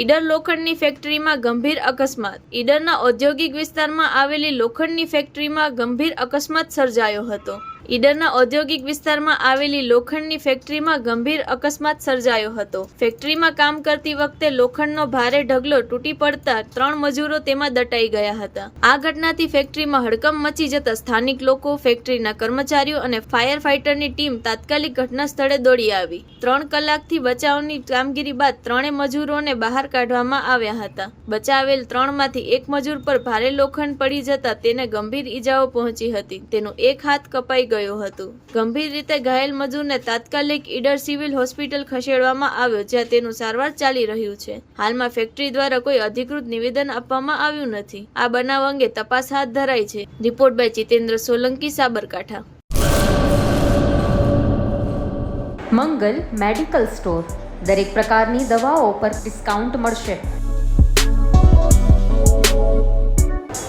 ઈડર લોખંડની ફેક્ટરીમાં ગંભીર અકસ્માત. ઈડરના ઔદ્યોગિક વિસ્તારમાં આવેલી લોખંડની ફેક્ટરીમાં ગંભીર અકસ્માત સર્જાયો હતો. ઈડરના ઔદ્યોગિક વિસ્તારમાં આવેલી લોખંડની ફેક્ટરીમાં ગંભીર અકસ્માત સર્જાયો હતો. ફેક્ટરીમાં કામ કરતી વખતે લોખંડનો ભારે ઢગલો તૂટી પડતા ત્રણ મજૂરો તેમાં દટાઈ ગયા હતા. આ ઘટનાથી ફેક્ટરીમાં હડકંપ મચી જતા સ્થાનિક લોકો, ફેક્ટરીના કર્મચારીઓ અને ફાયર ફાઇટરની ટીમ તાત્કાલિક ઘટના સ્થળે દોડી આવી. ત્રણ કલાકથી બચાવની કામગીરી બાદ ત્રણે મજૂરોને બહાર કાઢવામાં આવ્યા હતા. બચાવેલ ત્રણમાંથી એક મજૂર પર ભારે લોખંડ પડી જતા તેને ગંભીર ઈજાઓ પહોંચી હતી. તેનો એક હાથ કપાઈ ગયો હતું. ગંભીર રીતે ઘાયલ મજૂરને તાત્કાલિક ઈડર સિવિલ હોસ્પિટલ ખસેડવામાં આવ્યો, જ્યાં તેનું સારવાર ચાલી રહ્યું છે. હાલમાં ફેક્ટરી દ્વારા કોઈ અધિકૃત નિવેદન આપવામાં આવ્યું નથી. આ બનાવ અંગે તપાસ હાથ ધરાઈ છે. Report by Jitendra Solanki, Sabarkantha. Mangal medical store. દરેક પ્રકારની દવાઓ પર ડિસ્કાઉન્ટ મળશે.